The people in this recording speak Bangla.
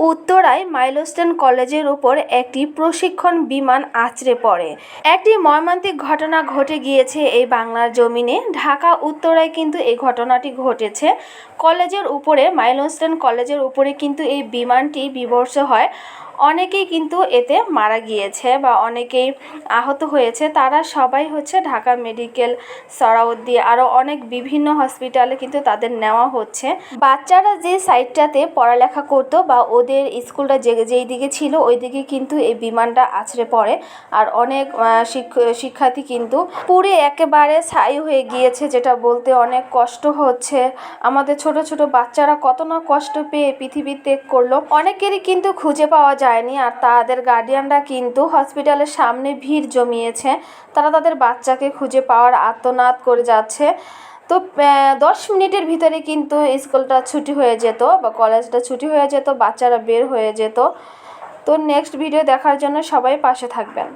উত্তরায় মাইলস্টোন কলেজের উপর একটি প্রশিক্ষণ বিমান আছড়ে পড়ে। একটি মর্মান্তিক ঘটনা ঘটে গিয়েছে এই বাংলার জমিনে। ঢাকা, উত্তরায় কিন্তু এই ঘটনাটি ঘটেছে। কলেজের উপরে, মাইলস্টোন কলেজের উপরে কিন্তু এই বিমানটি বিবর্ষ হয়। অনেকেই কিন্তু এতে মারা গিয়েছে বা অনেকেই আহত হয়েছে। তারা সবাই হচ্ছে ঢাকা মেডিকেল, সরাউদ্দি আরও অনেক বিভিন্ন হসপিটালে কিন্তু তাদের নেওয়া হচ্ছে। বাচ্চারা যে সাইডটাতে পড়ালেখা করতো বা ওদের স্কুলটা যে, যেই দিকে ছিল, ওই দিকে কিন্তু এই বিমানটা আছড়ে পড়ে। আর অনেক শিক্ষ- শিক্ষার্থী কিন্তু পুরে একেবারে ছাই হয়ে গিয়েছে, যেটা বলতে অনেক কষ্ট হচ্ছে। আমাদের ছোট ছোট বাচ্চারা কত না কষ্ট পেয়ে পৃথিবী ত্যাগ করল। অনেকেরই কিন্তু খুঁজে পাওয়া যায়নি আর তাদের গার্ডিয়ানরা কিন্তু হসপিটালের সামনে ভিড় জমিয়েছে। তারা তাদের বাচ্চাকে খুঁজে পাওয়ার আত্মনাদ করে যাচ্ছে। তো দশ মিনিটের ভিতরে কিন্তু স্কুলটা ছুটি হয়ে যেত বা কলেজটা ছুটি হয়ে যেত, বাচ্চারা বের হয়ে যেত। তো নেক্সট ভিডিও দেখার জন্য সবাই পাশে থাকবেন।